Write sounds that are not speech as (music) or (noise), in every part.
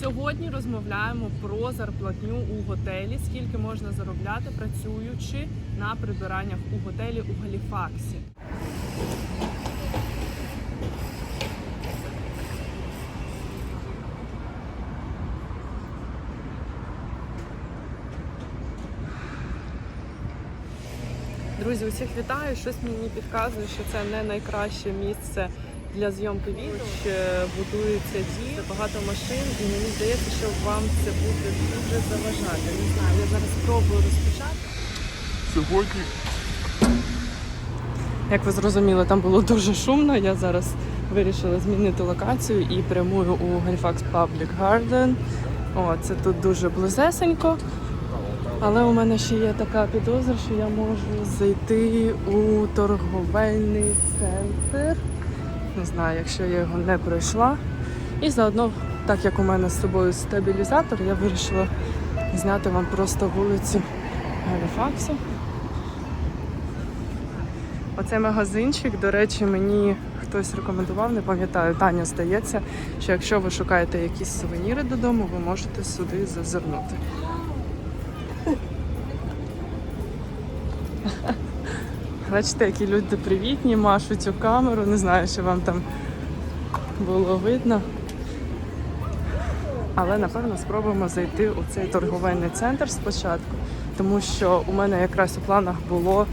Сьогодні розмовляємо про зарплатню у готелі, скільки можна заробляти працюючи на прибираннях у готелі у Галіфаксі. Друзі, усіх вітаю. Щось мені підказує, що це не найкраще місце для зйомки відео. Ще будується дім, багато машин, і мені здається, що вам це буде дуже заважати. Не знаю, я зараз спробую розпочати. Сьогодні Як ви зрозуміли, там було дуже шумно. Я зараз вирішила змінити локацію і прямую у Halifax Public Garden. О, це тут дуже близесенько. Але у мене ще є така підозра, що я можу зайти у торговельний центр. Не знаю, якщо я його не пройшла. І заодно, так як у мене з собою стабілізатор, я вирішила зняти вам просто вулицю Галіфаксу. Оцей магазинчик, до речі, мені хтось рекомендував, не пам'ятаю, Таня здається, що якщо ви шукаєте якісь сувеніри додому, ви можете сюди зазирнути. Бачите, які люди привітні, машуть у камеру. Не знаю, що вам там було видно. Але напевно спробуємо зайти у цей торговельний центр спочатку, тому що у мене якраз у планах було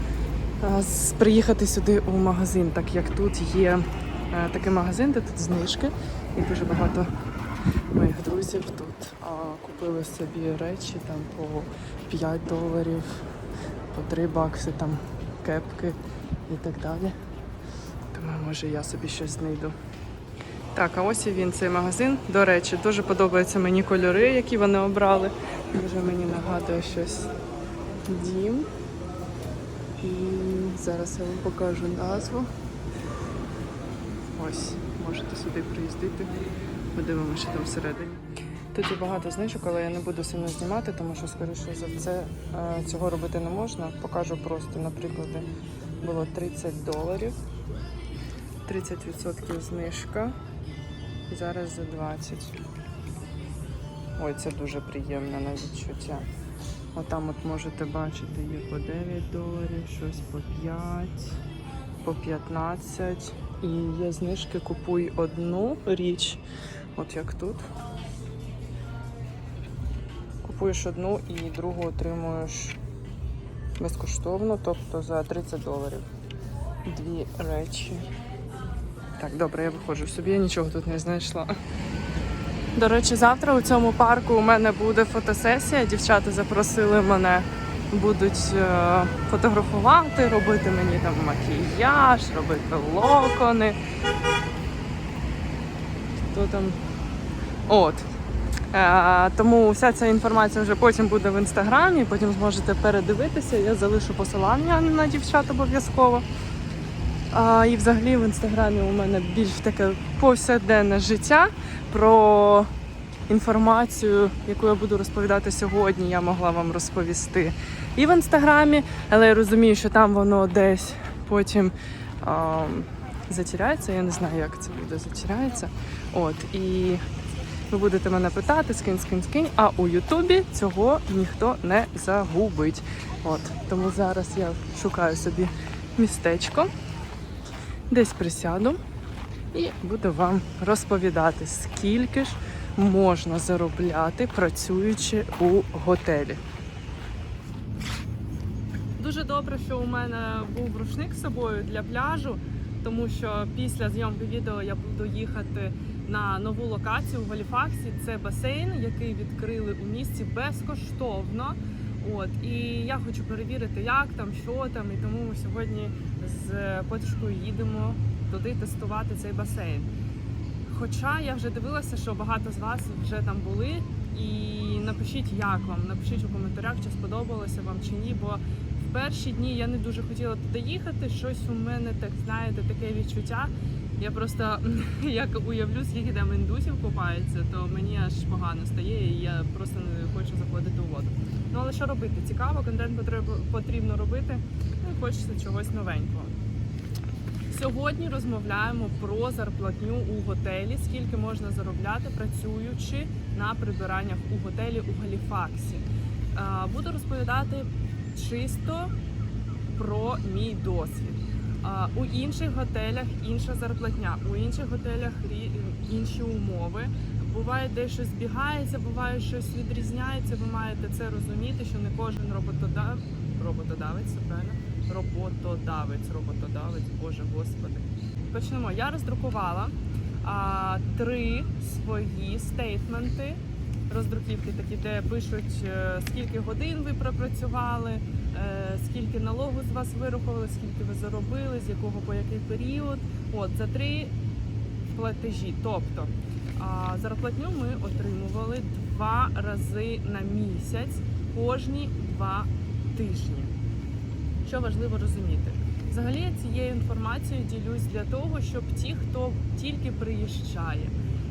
е, приїхати сюди у магазин, так як тут є е, такий магазин, де тут знижки, і дуже багато моїх друзів тут купили собі речі там по 5 доларів, по 3 бакси, там кепки і так далі. Тому може я собі щось знайду. Так, а ось і він цей магазин. До речі, дуже подобаються мені кольори, які вони обрали. Дуже мені нагадує щось дім. І зараз я вам покажу назву. Ось, можете сюди приїздити. Подивимося, що там всередині. Тут є багато знижок, але я не буду сильно знімати, тому що, скоріше за все, е, цього робити не можна. Покажу просто, наприклад, було 30 доларів, 30% знижка. Зараз за 20. Ой, це дуже приємне на відчуття. Отам от можете бачити, є по 9 доларів, щось по 5, по 15. І є знижки купуй одну річ, от як тут. Купуєш одну і другу отримуєш безкоштовно, тобто за 30 доларів. Дві речі. Так, добре, я виходжу собі, я нічого тут не знайшла. До речі, завтра у цьому парку у мене буде фотосесія. Дівчата запросили мене, будуть е, фотографувати, робити мені там макіяж, робити локони. Хто там? От. Е, тому вся ця інформація вже потім буде в інстаграмі, потім зможете передивитися. Я залишу посилання на дівчат обов'язково. І взагалі в інстаграмі у мене більш таке повсякденне життя про інформацію, яку я буду розповідати сьогодні, я могла вам розповісти і в інстаграмі, але я розумію, що там воно десь потім затіряється. Я не знаю, як це буде затіряється. От і ви будете мене питати, скинь, скинь, скинь. А у Ютубі цього ніхто не загубить. От тому зараз я шукаю собі містечко десь присяду і буду вам розповідати, скільки ж можна заробляти, працюючи у готелі. Дуже добре, що у мене був рушник з собою для пляжу, тому що після зйомки відео я буду їхати на нову локацію в Галіфаксі. Це басейн, який відкрили у місті безкоштовно. От і я хочу перевірити, як там, що там, і тому ми сьогодні з подружкою їдемо туди тестувати цей басейн. Хоча я вже дивилася, що багато з вас вже там були. І напишіть, як вам, напишіть у коментарях, чи сподобалося вам чи ні. Бо в перші дні я не дуже хотіла туди їхати. Щось у мене так знаєте, таке відчуття. Я просто (laughs) як уявлю, скільки там індусів купається, то мені аж погано стає, і я просто не хочу заходити у воду. Ну але що робити? Цікаво, контент потрібно, робити. Ну хочеться чогось новенького. Сьогодні розмовляємо про зарплатню у готелі, скільки можна заробляти, працюючи на прибираннях у готелі у Галіфаксі. Е, Буду розповідати чисто про мій досвід. У інших готелях інша зарплатня, у інших готелях інші умови. Буває дещо збігається, буває щось відрізняється. Ви маєте це розуміти, що не кожен роботодав... роботодавець, правильно? Роботодавець, роботодавець, Боже Господи. Почнемо. Я роздрукувала а, три свої стейтменти, роздруківки такі, де пишуть, е, скільки годин ви пропрацювали, е, скільки налогу з вас вирахували, скільки ви заробили, з якого по який період. От за три платежі. Тобто зарплатню ми отримували два рази на місяць кожні два тижні. Що важливо розуміти? Взагалі я цією інформацією ділюсь для того, щоб ті, хто тільки приїжджає,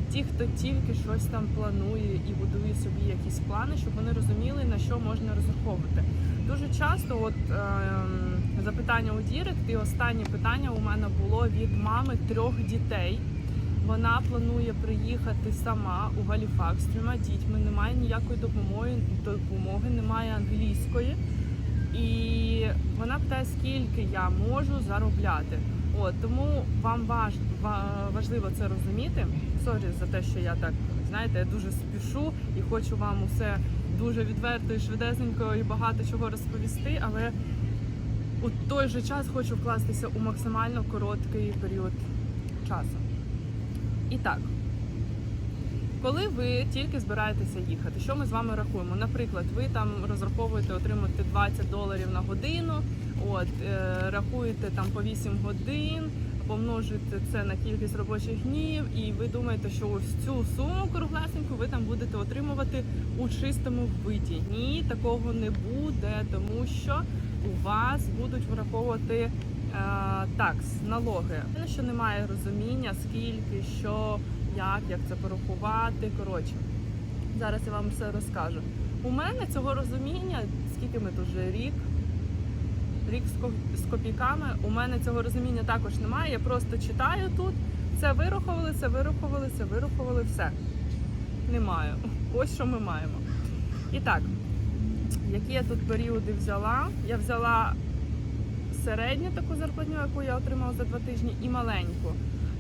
ті, хто тільки щось там планує і будує собі якісь плани, щоб вони розуміли, на що можна розраховувати. Дуже часто, от ем, запитання у Дірект, і останнє питання у мене було від мами трьох дітей. Вона планує приїхати сама у Галіфакс трьома дітьми. Немає ніякої допомоги, допомоги, немає англійської. І вона питає, скільки я можу заробляти. От тому вам важ, важливо це розуміти. Сорі за те, що я так знаєте, я дуже спішу і хочу вам усе дуже відверто і швидесенько і багато чого розповісти, але у той же час хочу вкластися у максимально короткий період часу. І так, коли ви тільки збираєтеся їхати, що ми з вами рахуємо? Наприклад, ви там розраховуєте отримати 20 доларів на годину, от е, рахуєте там по 8 годин, помножуєте це на кількість робочих днів, і ви думаєте, що ось цю суму круглесеньку ви там будете отримувати у чистому виді. Ні, такого не буде, тому що у вас будуть враховувати е, такс, налоги. Те, що немає розуміння, скільки, що, як, як це порахувати. Коротше, зараз я вам все розкажу. У мене цього розуміння, скільки ми тут вже рік, рік з ко- з копійками, у мене цього розуміння також немає. Я просто читаю тут, це вирахували, це вирахували, це вирахували, все. Немає. Ось що ми маємо. І так, які я тут періоди взяла? Я взяла середню таку зарплатню, яку я отримала за два тижні, і маленьку.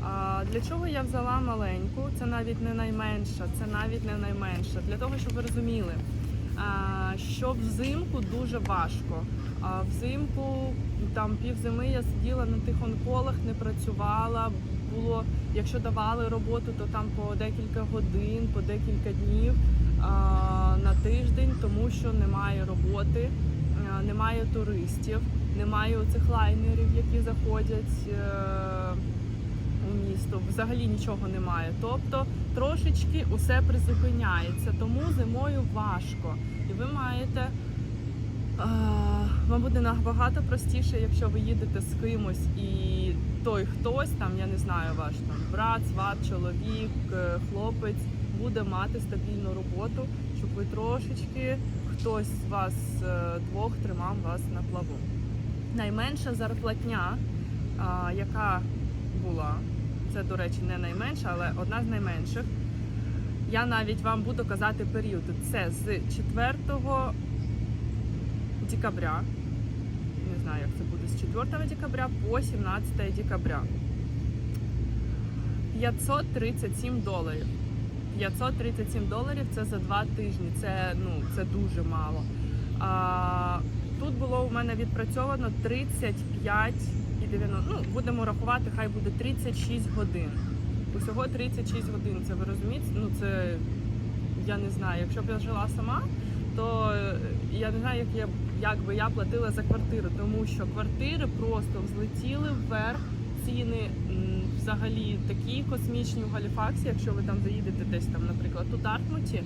А для чого я взяла маленьку? Це навіть не найменша, це навіть не найменша. Для того, щоб ви розуміли, що взимку дуже важко. А взимку там півзими я сиділа на тих онколах, не працювала. Було, якщо давали роботу, то там по декілька годин, по декілька днів а, на тиждень, тому що немає роботи, а, немає туристів, немає оцих лайнерів, які заходять. е, у місто взагалі нічого немає. Тобто трошечки усе призупиняється, тому зимою важко. І ви маєте. Вам буде набагато простіше, якщо ви їдете з кимось, і той хтось, там, я не знаю, ваш там брат, сват, чоловік, е, хлопець буде мати стабільну роботу, щоб ви трошечки хтось з вас е, двох тримав вас на плаву. Найменша зарплатня, яка була, це, до речі, не найменша, але одна з найменших. Я навіть вам буду казати період. Це з 4 декабря, не знаю, як це буде, з 4 декабря по 17 декабря. 537 доларів. 537 доларів це за два тижні. Це, ну, це дуже мало. А, тут було у мене відпрацьовано 35 і 90, ну, будемо рахувати, хай буде 36 годин. Усього 36 годин. Це ви розумієте? Ну це я не знаю. Якщо б я жила сама, то е, я не знаю, як я як би я платила за квартиру, тому що квартири просто взлетіли вверх. Ціни взагалі такі космічні в Галіфаксі. Якщо ви там заїдете десь там, наприклад, у Дартмуті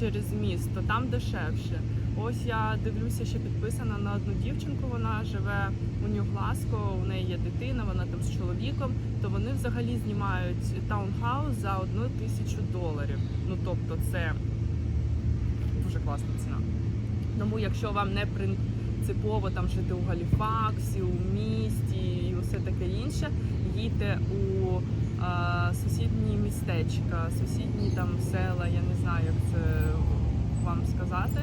через міст, то там дешевше. Ось я дивлюся, що підписана на одну дівчинку. Вона живе у Нью-Гласко, у неї є дитина, вона там з чоловіком. То вони взагалі знімають таунхаус за одну тисячу доларів. Ну тобто, це дуже класна ціна. Тому, якщо вам не принципово там жити у Галіфаксі, у місті і усе таке інше, їдьте у а, сусідні містечка, сусідні там села, я не знаю, як це вам сказати.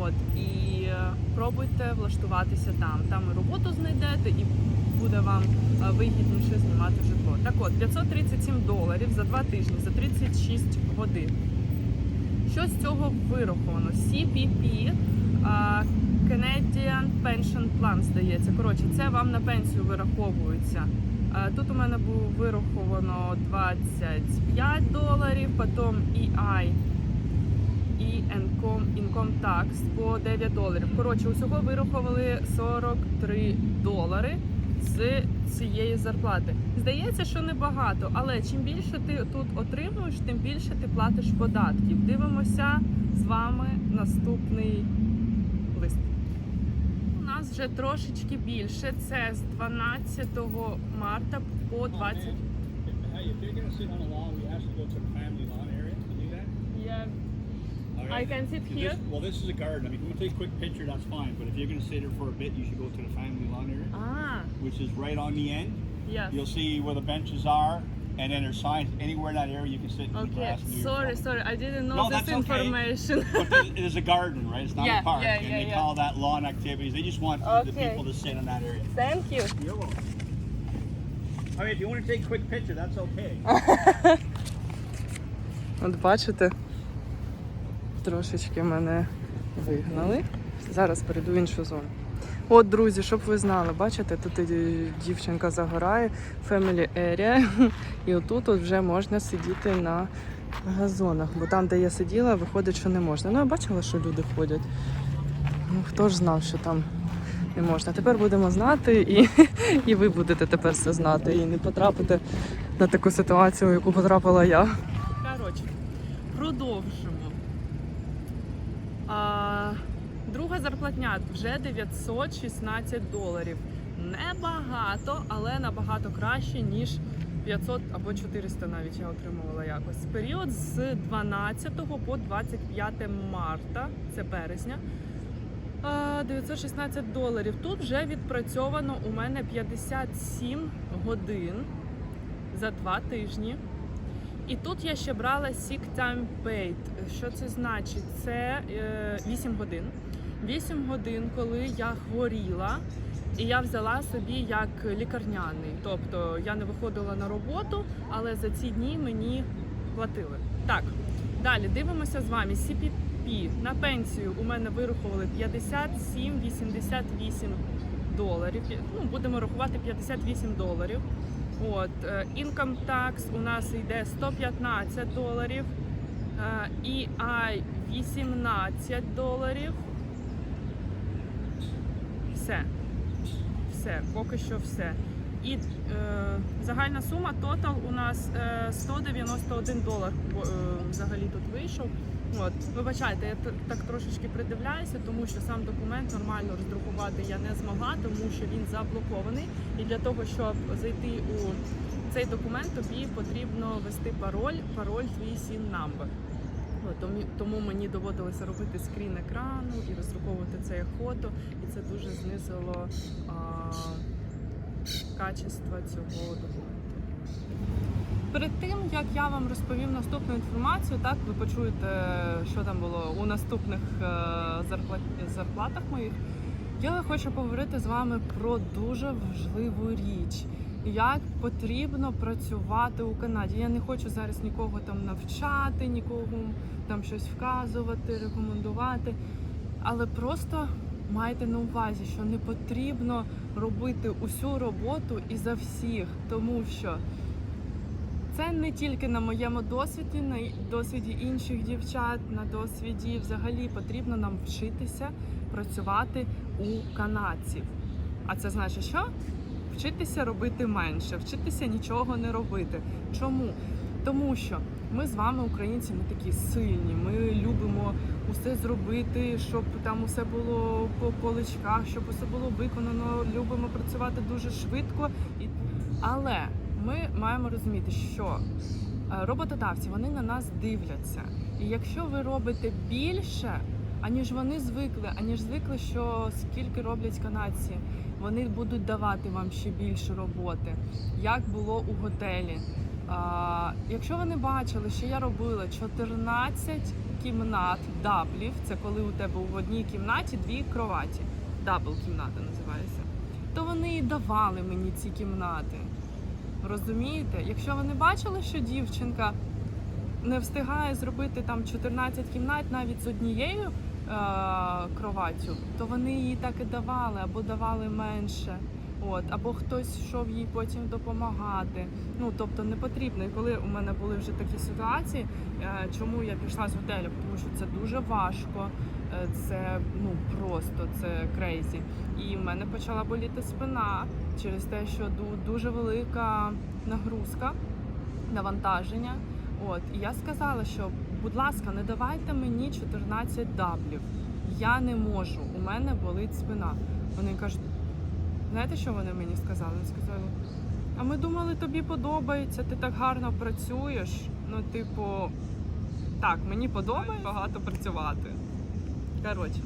От і е, пробуйте влаштуватися там. Там і роботу знайдете, і буде вам е, вигідніше знімати житло. Так от 537 доларів за два тижні, за 36 годин. Що з цього вираховано? CPP, Canadian Pension Plan, здається. Коротше, це вам на пенсію вираховується. Тут у мене було вираховано 25 доларів, потім EI і Income, Income Tax по 9 доларів. Коротше, усього вирахували 43 долари з цієї зарплати. Здається, що небагато, але чим більше ти тут отримуєш, тим більше ти платиш податків. Дивимося з вами наступний лист. У нас вже трошечки більше. Це з 12 марта по 20. Hey, if you're gonna sit on a lawn, we ask you to go to the family lawn area. Can you do that? Yeah. All I can sit This- here? well, this is a garden. I mean, if you want to take a quick picture, that's fine. But if you're gonna sit here for a bit, you should go to the family lawn area, Ah, which is right on the end. yes. You'll see where the benches are, And then there's signs anywhere in that area you can sit in the Okay, grass and do your sorry, filming. sorry, I didn't know No, this that's okay. information. But it- it is a garden, right? It's not Yeah, a park, yeah, and yeah, they yeah. call that lawn activities. They just want the Okay. people to sit in that area. Thank you. You're welcome. I mean, if you want to take a quick picture, that's okay. От бачите, трошечки мене вигнали. Зараз перейду в іншу зону. От, друзі, щоб ви знали, бачите, тут і дівчинка загорає, Family Area. І отут от вже можна сидіти на газонах. Бо там, де я сиділа, виходить, що не можна. Ну, я бачила, що люди ходять. Ну, хто ж знав, що там не можна. Тепер будемо знати, і, (laughs) і ви будете тепер все знати. І не потрапите на таку ситуацію, яку потрапила я. Коротше, продовжимо. А, друга зарплатня вже 916 доларів. Небагато, але набагато краще, ніж 500 або 400 навіть я отримувала якось. Період з 12 по 25 марта, це березня. 916 доларів. Тут вже відпрацьовано у мене 57 годин за два тижні. І тут я ще брала Sick Time Paid. Що це значить? Це е, 8 годин. 8 годин, коли я хворіла, і я взяла собі як лікарняний. Тобто я не виходила на роботу, але за ці дні мені платили. Так, далі дивимося з вами. CPP на пенсію у мене вирахували 57,88 доларів. Ну, будемо рахувати 58 доларів. От, е, income tax у нас йде 115 доларів, е, EI 18 доларів. Все. Все, поки що все. І е, загальна сума тотал у нас е, 191 долар е, взагалі тут вийшов. От, вибачайте, я так трошечки придивляюся, тому що сам документ нормально роздрукувати я не змогла, тому що він заблокований. І для того, щоб зайти у цей документ, тобі потрібно ввести пароль, пароль твій SIN number. Тому мені доводилося робити скрін екрану і роздруковувати це фото, і це дуже знизило а, качество цього документу. Перед тим як я вам розповім наступну інформацію, так ви почуєте, що там було у наступних е, зарплатах моїх. Я хочу поговорити з вами про дуже важливу річ. Як потрібно працювати у Канаді. Я не хочу зараз нікого там навчати, нікого там щось вказувати, рекомендувати. Але просто майте на увазі, що не потрібно робити усю роботу і за всіх, тому що це не тільки на моєму досвіді, на досвіді інших дівчат, на досвіді взагалі потрібно нам вчитися працювати у канадців. А це значить, що? Вчитися робити менше, вчитися нічого не робити. Чому? Тому що ми з вами, українці, ми такі сильні. Ми любимо усе зробити, щоб там усе було по поличках, щоб усе було виконано. Любимо працювати дуже швидко. Але ми маємо розуміти, що е, роботодавці вони на нас дивляться. І якщо ви робите більше, аніж вони звикли, аніж звикли, що скільки роблять канадці, вони будуть давати вам ще більше роботи, як було у готелі. А, якщо ви не бачили, що я робила 14 кімнат даблів, це коли у тебе в одній кімнаті дві кроваті. Дабл кімната називається. То вони і давали мені ці кімнати. Розумієте? Якщо ви не бачили, що дівчинка не встигає зробити там 14 кімнат навіть з однією е- кроваттю, то вони їй так і давали або давали менше. От, або хтось йшов їй потім допомагати. Ну тобто не потрібно. І коли у мене були вже такі ситуації, е, чому я пішла з готелю? Тому що це дуже важко, е, це ну просто це крейзі. І в мене почала боліти спина через те, що дуже велика нагрузка, навантаження. От і я сказала, що будь ласка, не давайте мені 14 даблів. Я не можу. У мене болить спина. Вони кажуть, знаєте, що вони мені сказали? Вони сказали, а ми думали, тобі подобається, ти так гарно працюєш. Ну, типу, так, мені подобається багато працювати. Коротше.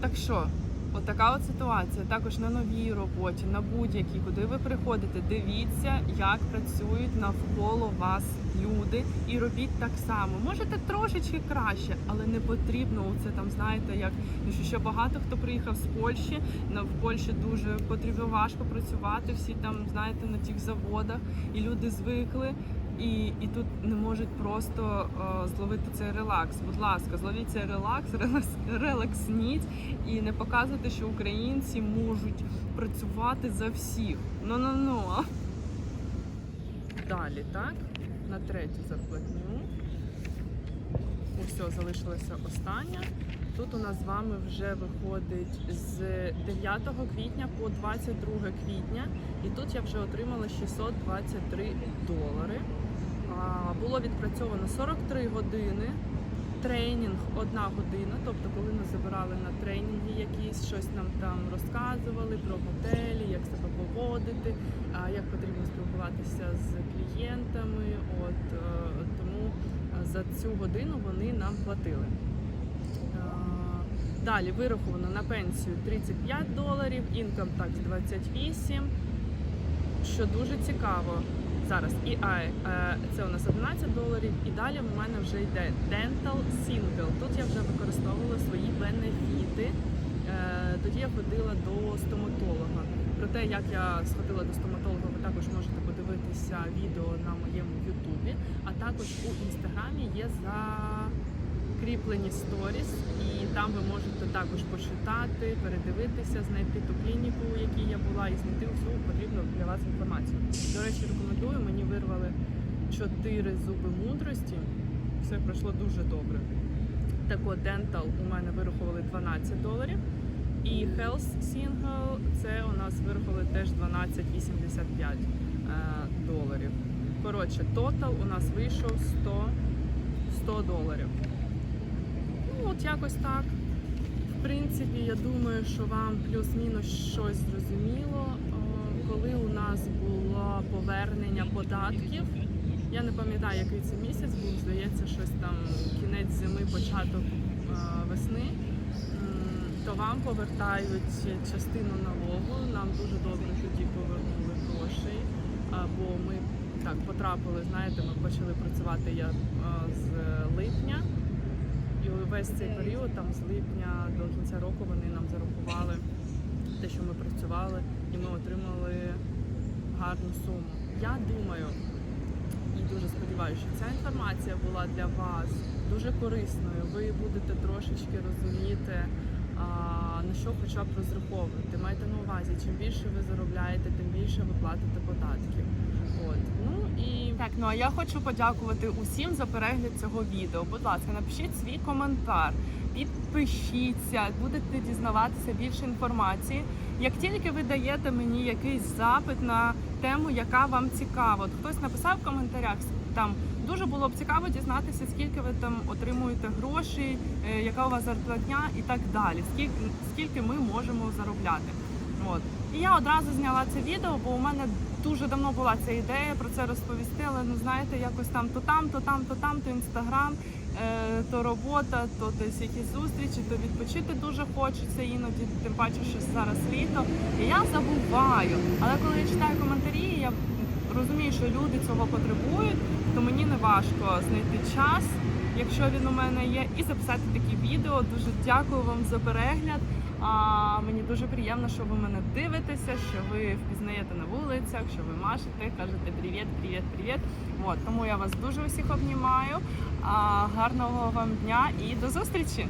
Так що, от така от ситуація. Також на новій роботі, на будь-якій, куди ви приходите, дивіться, як працюють навколо вас люди, і робіть так само. Можете трошечки краще, але не потрібно у це там, знаєте, як ну, що ще багато хто приїхав з Польщі. На в Польщі дуже потрібно важко працювати. Всі там, знаєте, на тих заводах, і люди звикли. І, і тут не можуть просто е, зловити цей релакс. Будь ласка, зловіть цей релакс, (laughs) релакс, релаксніть і не показуйте, що українці можуть працювати за всіх. Ну ну ну. Далі, так? На третю зарплатню. Усе, залишилася остання. Тут у нас з вами вже виходить з 9 квітня по 22 квітня. І тут я вже отримала 623 долари. Було відпрацьовано 43 години. Тренінг одна година, тобто, коли нас забирали на тренінги якісь, щось нам там розказували про готелі, як себе поводити, як потрібно спілкуватися з клієнтами. От е, тому е, за цю годину вони нам платили. Далі вираховано на пенсію 35 доларів, інкам такс 28, що дуже цікаво. Зараз і е, це у нас 11 доларів, і далі в мене вже йде Dental Single. Тут я вже використовувала свої бенефіти. Е, Тоді я ходила до стоматолога. Про те, як я сходила до стоматолога, ви також можете подивитися відео на моєму Ютубі, а також у інстаграмі є закріплені сторіс, і там ви можете також почитати, передивитися, знайти ту клініку, у якій я була, і знайти всю потрібну для вас інформацію. До речі, рекомендую. Мені вирвали 4 зуби мудрості. Все пройшло дуже добре. Так от Dental у мене вирахували 12 доларів. І Health Single це у нас вирахували теж 12,85 е, доларів. Коротше, тотал у нас вийшов 100, 100 доларів. Ну, от якось так. В принципі, я думаю, що вам плюс-мінус щось зрозуміло. Коли у нас було повернення податків, я не пам'ятаю, який це місяць був, здається, щось там кінець зими, початок е, весни, то вам повертають частину налогу. Нам дуже добре тоді повернули грошей, а, бо ми так потрапили, знаєте, ми почали працювати я з липня. Весь цей період, там з липня до кінця року, вони нам зарахували те, що ми працювали, і ми отримали гарну суму. Я думаю і дуже сподіваюся, що ця інформація була для вас дуже корисною. Ви будете трошечки розуміти, що хоча б розраховувати. Майте на увазі, чим більше ви заробляєте, тим більше ви платите податків. От ну і так, ну а я хочу подякувати усім за перегляд цього відео. Будь ласка, напишіть свій коментар, підпишіться, будете дізнаватися більше інформації. Як тільки ви даєте мені якийсь запит на тему, яка вам цікава, От хтось написав в коментарях там. Дуже було б цікаво дізнатися, скільки ви там отримуєте грошей, е, яка у вас зарплатня і так далі. Скільки скільки ми можемо заробляти. От і я одразу зняла це відео, бо у мене дуже давно була ця ідея про це розповісти, але ну знаєте, якось там то там, то там, то там, то інстаграм. е, то робота, то десь якісь зустрічі, то відпочити дуже хочеться іноді, тим паче, що зараз літо. І я забуваю. Але коли я читаю коментарі, я розумію, що люди цього потребують, то мені не важко знайти час, якщо він у мене є, і записати такі відео. Дуже дякую вам за перегляд. А мені дуже приємно, що ви мене дивитеся, що ви впізнаєте на вулицях, що ви машете, кажете привіт, привіт, привіт. От тому я вас дуже усіх обнімаю. А гарного вам дня і до зустрічі!